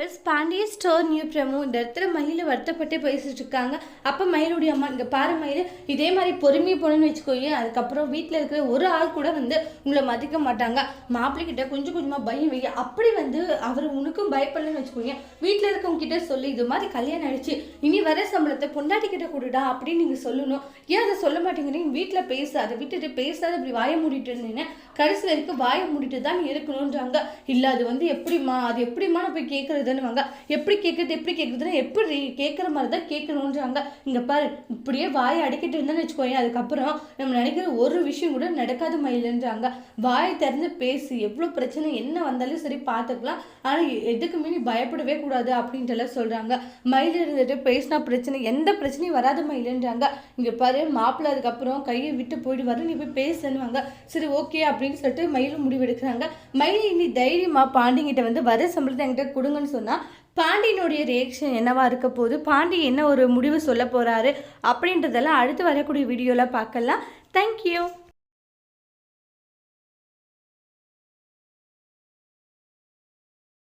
வெஸ் Pandya store new promo இந்த இடத்துல மயில் வருத்தப்பட்டு பேசிட்டு இருக்காங்க. அப்போ மயிலுடைய அம்மா இங்கே பாரு மயில் இதே மாதிரி பொறுமையை போகணும்னு வச்சுக்கோங்க அதுக்கப்புறம் வீட்டில் இருக்கிற ஒரு ஆள் கூட வந்து உங்களை மதிக்க மாட்டாங்க. மாப்பிள்ளைகிட்ட கொஞ்சம் கொஞ்சமாக பயம் வைக்க அப்படி வந்து அவர் உனக்கும் பயப்படலன்னு வச்சுக்கோங்க வீட்டில் இருக்கவங்ககிட்ட சொல்லி இது மாதிரி கல்யாணம் ஆயிடுச்சு. இனி வர சம்பளத்தை பொண்டாட்டி கிட்ட கொடுடா அப்படின்னு நீங்கள் சொல்லணும். ஏன் அதை சொல்ல மாட்டேங்கிறீங்க? வீட்டில் பேச அதை விட்டுட்டு பேசாத இப்படி வாயை மூடிட்டு இருந்தீங்கன்னா கடைசி வரைக்கும் வாயை மூடிட்டு தான் இருக்கணுன்றாங்க இல்லை அது வந்து எப்படிம்மா அது எப்படிம்மா நான் போய் கேட்குறது வாங்க எப்படி கேட்குறது எப்படி கேட்குறதுன்னு எப்படி கேட்குற மாதிரி தான் கேட்கணுன்றாங்க இங்கே பாரு இப்படியே வாயை அடிக்கிட்டு இருந்தேன்னு வச்சுக்கோங்க அதுக்கப்புறம் நம்ம நினைக்கிற ஒரு விஷயம் கூட நடக்காத மயிலுன்றாங்க வாயை திறந்து பேசு எவ்வளோ பிரச்சனை என்ன வந்தாலும் சரி பார்த்துக்கலாம். ஆனால் எதுக்குமே நீ பயப்படவே கூடாது அப்படின்ட்டு சொல்கிறாங்க மயில் இருந்துட்டு பேசினா பிரச்சனை எந்த பிரச்சனையும் வராத மயிலுன்றாங்க. இங்கே பாரு மாப்பிள்ளை அதுக்கப்புறம் கையை விட்டு போயிடுவாரு நீ போய் பேசுன்னுவாங்க. சரி ஓகே அப்படின்னு சொல்லிட்டு மயிலும் முடிவெடுக்கிறாங்க. மயில் நீ தைரியமாக பாண்டிங்கிட்ட வந்து வர சம்பளத்தை என்கிட்ட கொடுங்கன்னு சொன்னால் பாண்டியனுடைய ரியாக்ஷன் என்னவா இருக்க போகுது? பாண்டி என்ன ஒரு முடிவு சொல்ல போகிறாரு அப்படின்றதெல்லாம் அடுத்து வரக்கூடிய வீடியோவில் பார்க்கலாம். தேங்க்யூ